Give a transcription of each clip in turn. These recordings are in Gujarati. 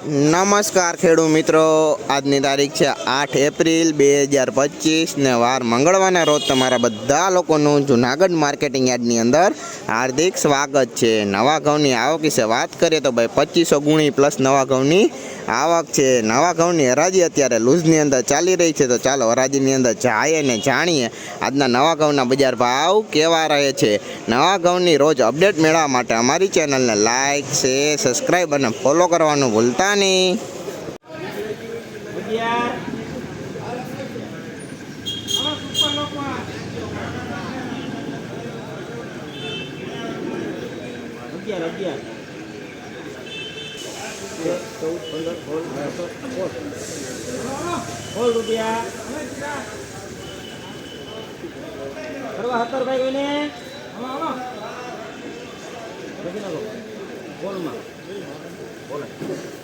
નમસ્કાર ખેડૂત મિત્રો, આજની તારીખ છે આઠ એપ્રિલ બે હજાર પચીસ ને વાર મંગળવારના રોજ તમારા બધા લોકોનું જુનાગઢ માર્કેટિંગ યાર્ડની અંદર હાર્દિક સ્વાગત છે. નવા ઘઉંની આવક વિશે વાત કરીએ તો ભાઈ પચીસો ગુણી પ્લસ નવા ઘઉંની આવક છે. નવા ઘઉંની હરાજી અત્યારે લૂઝની અંદર ચાલી રહી છે. તો ચાલો હરાજીની અંદર જાય ને જાણીએ આજના નવા ઘઉંના બજાર ભાવ કેવા રહે છે. નવા ઘઉંની રોજ અપડેટ મેળવવા માટે અમારી ચેનલને લાઇક શેર, સબસ્ક્રાઈબ અને ફોલો કરવાનું ભૂલતા રૂપિયા કરવા સત્તર ભાઈ કોઈને બોલમાં ગોલમાં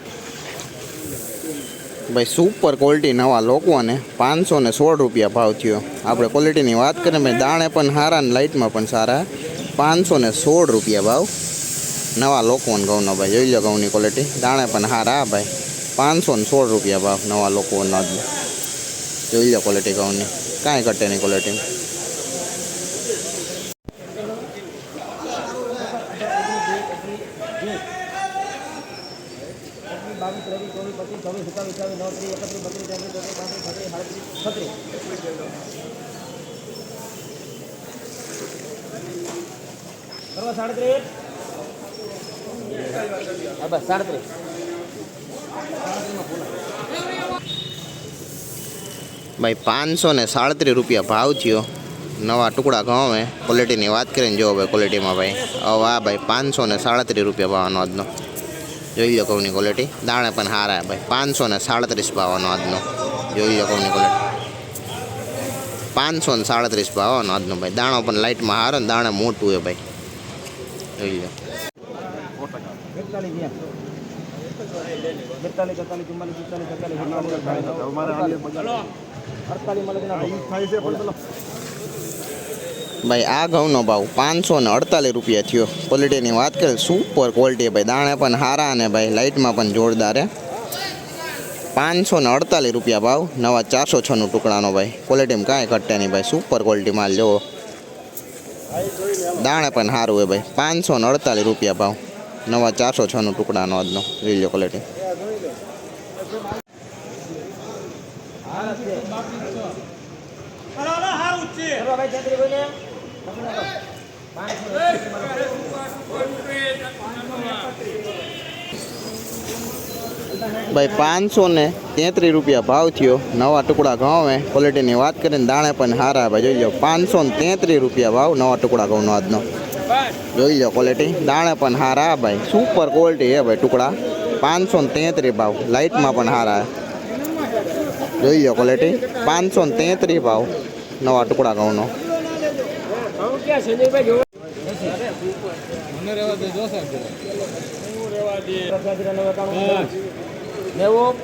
ભાઈ સુપર ક્વોલિટી નવા લોકોને પાંચસો ને સોળ રૂપિયા ભાવ થયો. આપણે ક્વોલિટીની વાત કરીએ, ભાઈ દાણે પણ સારા ને લાઇટમાં પણ સારા. પાંચસો ને સોળ રૂપિયા ભાવ. નવા લોકોને ઘઉંનો ભાઈ, જોઈ લો ઘઉંની ક્વોલિટી દાણે પણ સારા ભાઈ. પાંચસો ને સોળ રૂપિયા ભાવ નવા લોકોનો જોઈ લો ક્વોલિટી ઘઉંની. કાંઈ ઘટે નહીં ક્વોલિટી સાડત્રીસ. ભાઈ, પાંચસો ને સાડત્રીસ રૂપિયા ભાવ થયો. નવા ટુકડા ઘઉં હે ક્વોલિટીની વાત કરીને જોવો ભાઈ ક્વોલિટીમાં ભાઈ. હવે આ ભાઈ, પાંચસો ને સાડત્રીસ રૂપિયા ભાવનો આજનો. જોઈ લો ઘઉંની ક્વોલિટી દાણે પણ હારા ભાઈ, પાંચસો ને સાડત્રીસ ભાવનો આજનો. જોઈ લો ઘઉંની ક્વોલિટી પાંચસો ને સાડત્રીસ ભાવનો આજનો ભાઈ. દાણો પણ લાઇટમાં હારો ને દાણે મોટું છે ભાઈ. જોઈ લો. ભાઈ, આ ઘઉંનો ભાવ પાંચસો ને અડતાલીસ રૂપિયા થયો. ક્વોલિટીની વાત કરીએ સુપર ક્વોલિટી ભાઈ. દાણે પણ હારા અને ભાઈ. લાઇટમાં પણ જોરદાર હે પાંચસો ને અડતાલીસ રૂપિયા ભાવ, નવા ચારસો છનું ટુકડાનો ભાઈ. ક્વોલિટીમાં કાંઈ ઘટે નહીં ભાઈ સુપર ક્વોલિટી માલ જોવો દાણે પણ સારું હોય ભાઈ. પાંચસો ને અડતાલીસ રૂપિયા ભાવ, નવા ચારસો છનું ટુકડાનો આજનો, જોઈ લો ક્વોલિટી પાંચસો. ભાઈ, પાંચસો ને તેત્રીસ રૂપિયા ભાવ થયો. નવા ટુકડા ઘઉં હે ક્વોલિટીની વાત કરીને દાણે પણ સારા ભાઈ જોઈ લો, પાંચસો ને તેત્રીસ રૂપિયા ભાવ નવા ટુકડા ઘઉંનો આજનો. જોઈ લો ક્વોલિટી દાણે પણ સારા ભાઈ. સુપર ક્વોલિટી હે ભાઈ ટુકડા. પાંચસો ને તેત્રીસ ભાવ. લાઇટમાં પણ સારા જોઈ લો ક્વોલિટી પાંચસો ને તેત્રીસ ભાવ નવા ટુકડા ઘઉંનો. જોવા નેવું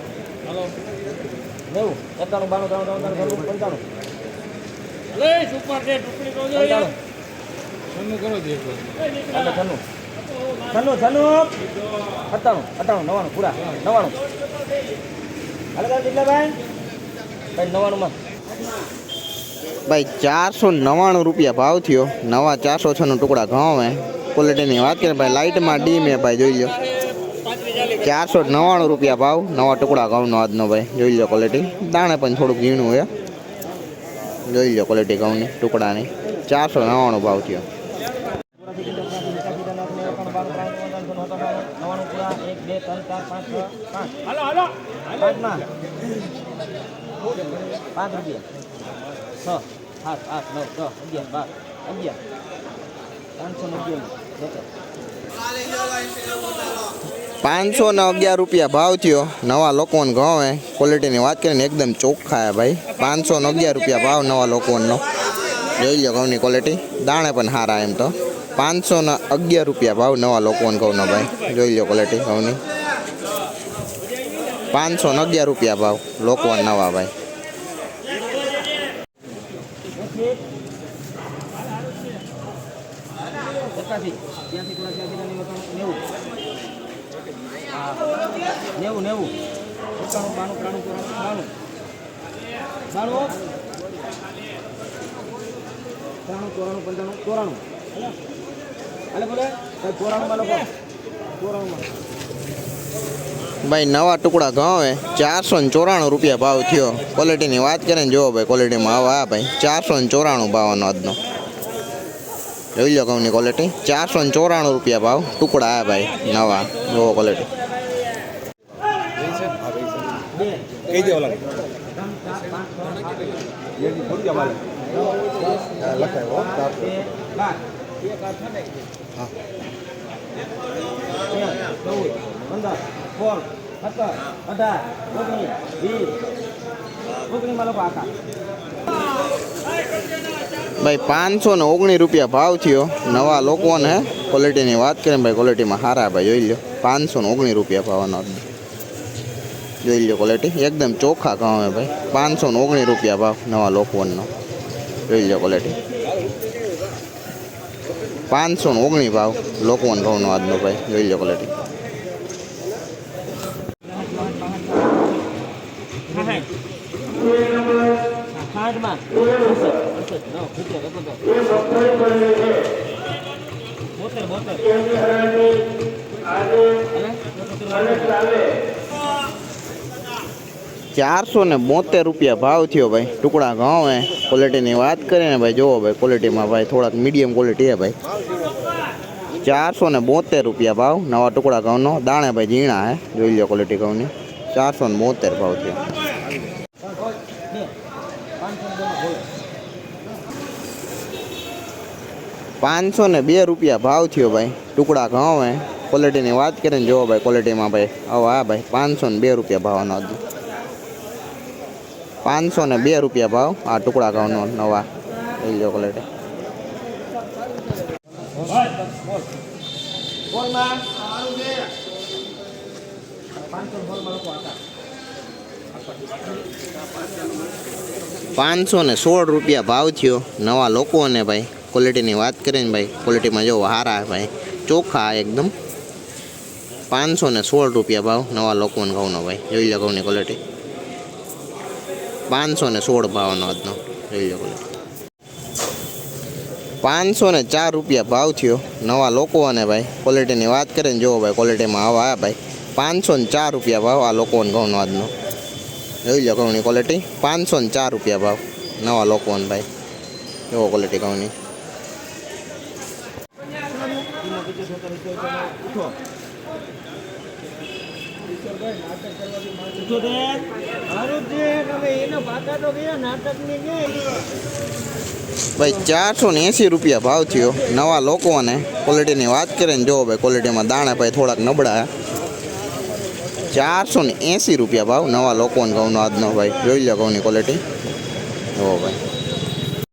નેવું એકાણું બાણું ત્રાણું ત્રણ ત્રણ ઘરનું પંચાણું પંચાણું છન્નું છન્નું છન્નું સત્તાણું અઠ્ઠાણું નવાણું પૂરા નવાણું હાલે કાલ કેટલા ભાઈ ભાઈ નવાણુંમાં ભાઈ ચારસો નવ્વાણું રૂપિયા ભાવ થયો. નવા ચારસો છનું ટુકડા ઘઉં હે ક્વોલિટીની વાત કરીએ, ભાઈ લાઇટમાં ડીમ હે ભાઈ, જોઈ લો ચારસો નવ્વાણું રૂપિયા ભાવ. નવા ટુકડા ઘઉંનો આજનો ભાઈ. જોઈ લો ક્વોલિટી દાણે પણ થોડુંક ઝીણું હોય જોઈ લો ક્વોલિટી ઘઉંની, ટુકડાની. ચારસો નવ્વાણું ભાવ થયો. પાંચ રૂપિયા. છ, સાત, આઠ, નવ, દસ, અગિયાર, બાર, અગિયાર. પાંચસો ને અગિયાર પાંચસો ને અગિયાર રૂપિયા ભાવ થયો. નવા લોકોને ઘઉં હે ક્વોલિટીની વાત કરીને એકદમ ચોખ્ખા હે ભાઈ. પાંચસો ને અગિયાર રૂપિયા ભાવ નવા લોકોનો. જોઈ લો ઘઉંની ક્વોલિટી દાણે પણ સારા એમ તો. પાંચસો ને અગિયાર રૂપિયા ભાવ નવા લોકોને ઘઉંનો ભાઈ. જોઈ લો ક્વોલિટી ઘઉંની. પાંચસો ને અગિયાર રૂપિયા ભાવ લોકોને નવા ભાઈ. નેવું નેવું. એકાણું, બાણું, ત્રાણું, ચોરાણું, બાણું. બાણું ત્રાણું, ચોરાણું, પંચાણું, ચોરાણું. હાલે. બોલે. ચોરાણુંમાં લખો ચોરાણુંમાં ભાઈ, નવા ટુકડા ઘઉં ચારસો ને ચોરાણું રૂપિયા ભાવ થયો. ક્વોલિટીની વાત કરીને જુઓ ભાઈ ક્વોલિટીમાં આવા. આ ભાઈ, ચારસો ને ચોરાણું ભાવનો આજનો. જોઈ લો ઘઉંની ક્વોલિટી ચારસો ને ચોરાણું રૂપિયા ભાવ. ટુકડા આ ભાઈ, નવા જુઓ ક્વોલિટી કઈ દેવા લાગે? ભાઈ, પાંચસો ને ઓગણીસ રૂપિયા ભાવ થયો. નવા લોકોને ક્વોલિટીની વાત કરીએ ભાઈ ક્વોલિટીમાં સારા ભાઈ, જોઈ લો પાંચસો ને ઓગણીસ રૂપિયા ભાવનો. જોઈ લો ક્વોલિટી એકદમ ચોખ્ખા ઘઉં હે ભાઈ. પાંચસો ને ઓગણીસ રૂપિયા ભાવ નવા લોકવનનો જોઈ લો ક્વોલિટી પાંચસો ને ઓગણીસ ભાવ લોકવન ઘઉંનો આજનો ભાઈ. જોઈ લો ક્વોલિટી બોતેર, બોતેર. ચારસો ને બોતેર રૂપિયા ભાવ થયો ભાઈ. ટુકડા ઘઉં હે. ક્વોલિટીની વાત કરીને ભાઈ જોવો ભાઈ ક્વોલિટીમાં ભાઈ થોડાક મીડિયમ ક્વોલિટી હે ભાઈ. ચારસો ને બોતેર રૂપિયા ભાવ, નવા ટુકડા ઘઉંનો. દાણે ભાઈ ઝીણા હે, જોઈ લો ક્વોલિટી ઘઉંની. ચારસો ને બોતેર ભાવ થયો. પાંચસો ને બે રૂપિયા ભાવ થયો ભાઈ. ટુકડા ઘઉં હે. ક્વોલિટીની વાત કરીને જોવો ભાઈ ક્વોલિટીમાં ભાઈ. આવો હા ભાઈ પાંચસો ને બે રૂપિયા ભાવનો હતો પાંચસો ને બે રૂપિયા ભાવ. આ ટુકડા ઘઉંનો નવા લઈ લો ક્વોલિટી પાંચસો ને ને સોળ રૂપિયા ભાવ થયો. નવા લોકોને ભાઈ ક્વોલિટીની વાત કરીને ભાઈ ક્વોલિટીમાં જો હારા ભાઈ. ચોખ્ખા એકદમ. પાંચસો ને સોળ રૂપિયા ભાવ નવા લોકોને ઘઉંનો ભાઈ જોઈ લો ઘઉંની ક્વોલિટી પાંચસો ને સોળ ભાવનો આજનો. જોઈ લો પાંચસો ને ચાર રૂપિયા ભાવ થયો. નવા લોકો અને ભાઈ ક્વોલિટીની વાત કરીને જુઓ ભાઈ ક્વોલિટીમાં આવા આ ભાઈ. પાંચસો ને ચાર રૂપિયા ભાવ આ લોકોને ઘઉંનો આજનો. જોઈ લો ઘઉંની ક્વોલિટી પાંચસો ને ચાર રૂપિયા ભાવ નવા લોકોને ભાઈ. એવો ક્વોલિટી ઘઉંની? ઉઠો. ભાઈ, ચારસો ને એંસી રૂપિયા ભાવ થયો. નવા લોકોને ક્વોલિટીની વાત કરીને જોવો ભાઈ ક્વોલિટીમાં દાણા ભાઈ થોડાક નબળા. ચારસો ને એંસી રૂપિયા ભાવ નવા લોકોને ઘઉંનો આજનો ભાઈ. જોઈ લો ઘઉંની ક્વોલિટી જોવો ભાઈ.